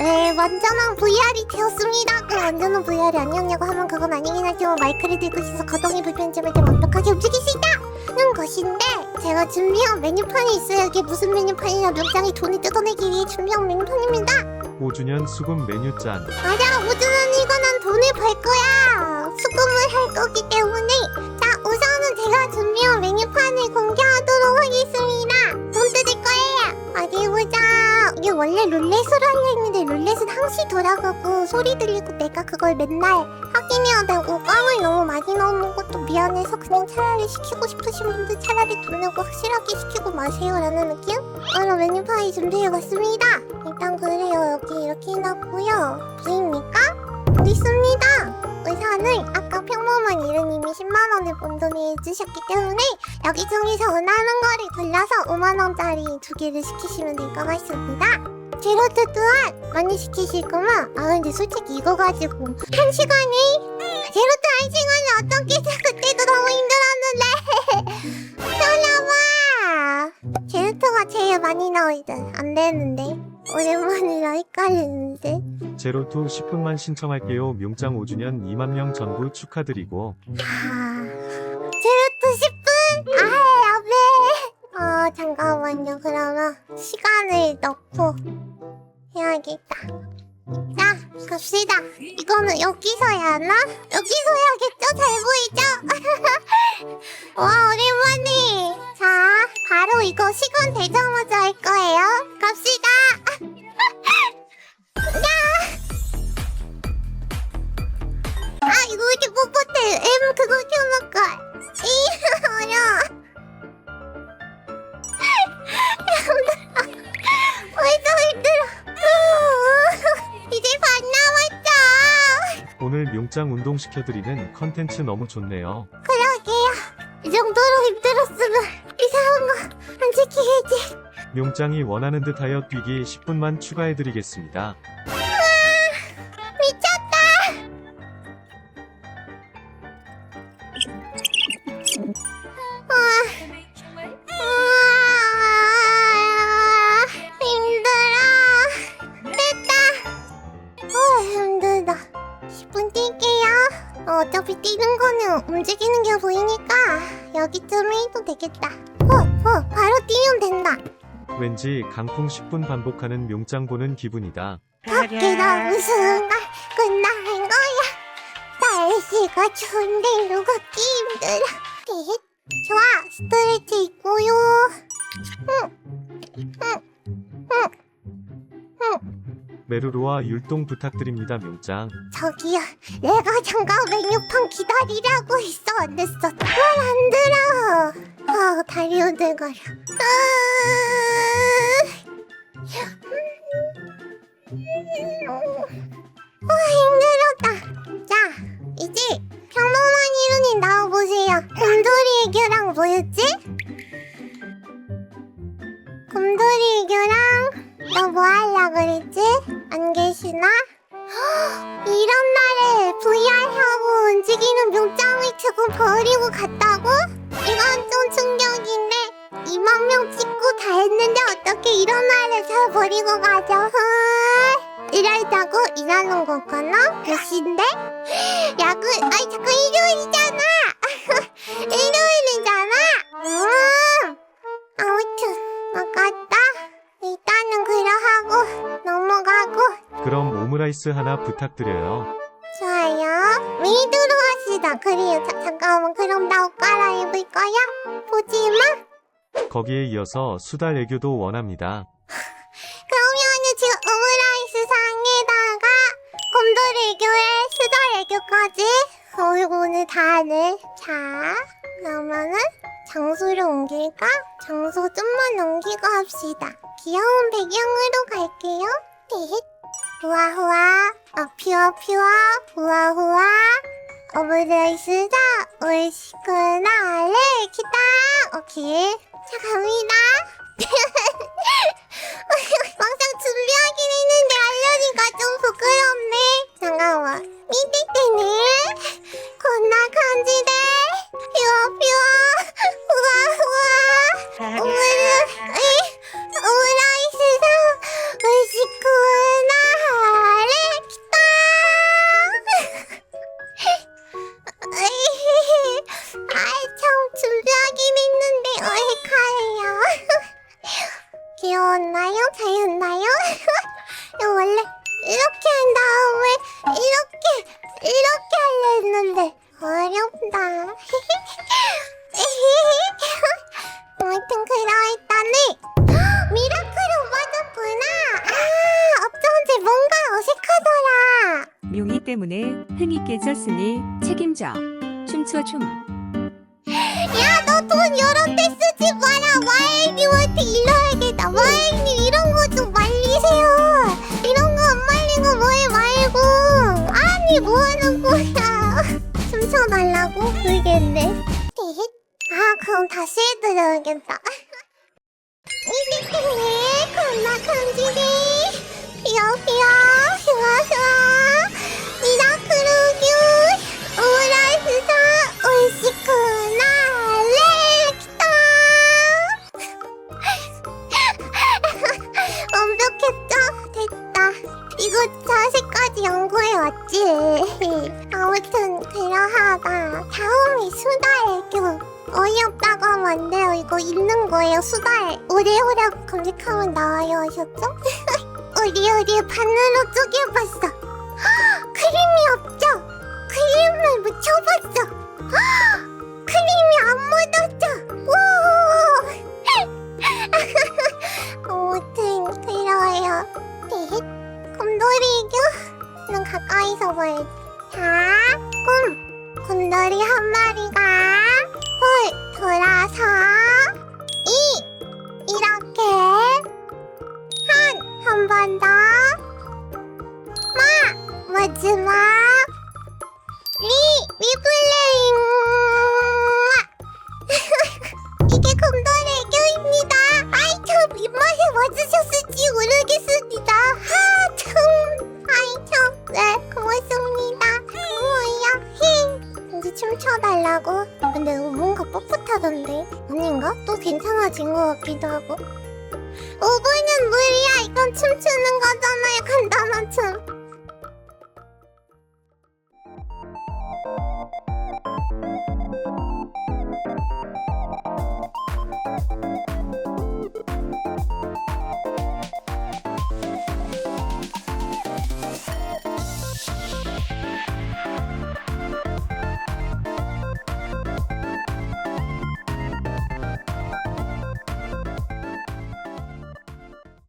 네, 완전한 VR이 되었습니다. 그 완전한 VR이 아니었냐고 하면 그건 아니긴 하지만 마이크를 들고 있어서 거동이 불편점을 좀 완벽하게 움직일 수 있다는 것인데 제가 준비한 메뉴판이 있어요. 이게 무슨 메뉴판이냐 명장이 돈을 뜯어내기 위해 준비한 메뉴판입니다. 5주년 수금 메뉴 짠. 맞아, 오주는 이거는 돈을 벌 거야. 수금을 할 거기 때문에. 자, 우선은 제가 준비한 메뉴판을 공개하도록 하겠습니다. 돈 뜯을 거예요. 어디 보자. 이게 원래 룰렛으로 하려 했는데 룰렛은 항시 돌아가고 소리 들리고 내가 그걸 맨날 확인해야 되고 꽝을 너무 많이 넣는 것도 미안해서 그냥 차라리 시키고 싶으신 분들 차라리 돈 내고 확실하게 시키고 마세요 라는 느낌? 그럼 메뉴판이 준비해봤습니다. 일단 그래요. 여기 이렇게 해놨고요. 보입니까? 있습니다. 의사는 아까 평범한 이름님이 10만원을 본돈이 해주셨기 때문에 여기 중에서 원하는 거를 골라서 5만원짜리 두 개를 시키시면 될 것 같습니다. 제로트 또한 많이 시키실 거면 아 근데 솔직히 이거 가지고 한 시간에 제로트 한 시간에 어떻게 해서 그때도 너무 힘들었는데? 설레봐! 제로트가 제일 많이 나오거든. 안 되는데. 오랜만이라 헷갈리는데 제로투 10분만 신청할게요. 명장 5주년 2만 명 전부 축하드리고 아, 제로트 10분? 아, 앞에. 어, 잠깐만요. 그러면 시간을 넣고 해야겠다. 자, 갑시다. 이거는 여기서 해야 하나? 여기서 해야겠죠? 잘 보이죠? 와, 오랜만에. 자, 바로 이거 시간 되자마자 할 거예요. 갑시다. 켜놓을걸. 이. 힘들어. 벌써 힘들어. 이제 반 남았죠. 오늘 명장 운동 시켜드리는 컨텐츠 너무 좋네요. 그러게요. 이 정도로 힘들었으면 이상한 거 안 지키겠지. 명장이 원하는 듯 하여 뛰기 10분만 추가해드리겠습니다. 뛰는 거는 움직이는 게 보이니까 여기쯤에 해도 되겠다. 어, 어, 바로 뛰면 된다. 왠지 강풍 10분 반복하는 명장 보는 기분이다. 밖에 나무 순간 끝나는 거야. 날씨가 좋은데 누가 끼 힘들어. 넷. 좋아, 스트레치 있고요. 메루로와 율동 부탁드립니다. 명장. 저기요, 내가 잠깐 메뉴판 기다리라고 됐어. 말안 들어. 아, 다리 오들거려. 아, 힘들었다. 자, 이제 평범한 이론이 나와보세요. 곰돌이 애교랑 뭐였지? 곰돌이 애교랑 너 뭐 하려 그랬지? 안 계시나? 이런 날에 VR하고 움직이는 묘장을 지금 버리고 갔다고? 이건 좀 충격인데 2만 명 찍고 다 했는데 어떻게 이런 날에 잘 버리고 가죠? 헐. 일하자고 일하는 거구나? 몇시인데? 야근 아이 잠깐 일요일이잖아 일요일 오므라이스 하나 부탁드려요. 좋아요. 미드로 하시다. 그래요. 자, 잠깐만. 그럼 나 옷 갈아입을 거야? 보지 마. 거기에 이어서 수달 애교도 원합니다. 그러면은 지금 오므라이스 상에다가 곰돌이 애교에 수달 애교까지. 어이구, 오늘 다 하네. 자, 그러면은 장소를 옮길까? 장소 좀만 옮기고 합시다. 귀여운 배경으로 갈게요. 띠 후아 후아, 어 피어 피와, 후아 후아. 오므라이스다, 오이시크나, 레키다. 오케이. 자, 갑니다. 잘했나요? 이거 원래 이렇게 한 다음에 이렇게 이렇게 하려 했는데 어렵다. 아무튼 그러했다네 미라클로 맞았구나. 아 어쩐지 뭔가 어색하더라. 묘미 때문에 흥이 깨졌으니 책임져. 춤춰 춤. 야 너 돈 여러 데 쓰지 마라. 와인님한테 일러야겠다. 이런 춤춰달라고? 모르겠네. 아 그럼 다시 해드려야겠다. 이기팅네 겁나 큰지리 피어 피어 흐아흐아 미라크루규 우라스사 울시쿠나 렉타 완벽했죠? 됐다 이거 자세까지 연구해 왔지 아무튼 그러하다 다음이 수다애교 어이없다고 하면 안 돼요. 이거 있는 거예요. 수달. 오래오라고 검색하면 나와요. 아셨죠? 오리오리 반으로 쪼개봤어. 헉, 크림이 없죠? 크림을 묻혀봤어. 헉, 크림이 안 묻었죠? 오! 아무튼 그래요. 네. 곰돌이교? 는 가까이서 봐야지. 자, 꿈. 곰돌이 한 마리가 홀 돌아서 이 이렇게 한 한 번 더. 마 마지막 리 리플레잉. 이게 곰돌이 애교입니다. 아이 참 입맛에 맞으셨을지 모르겠습니다 근데 이거 뭔가 뻣뻣하던데? 아닌가? 또 괜찮아진 것 같기도 하고. 5분은 무리야! 이건 춤추는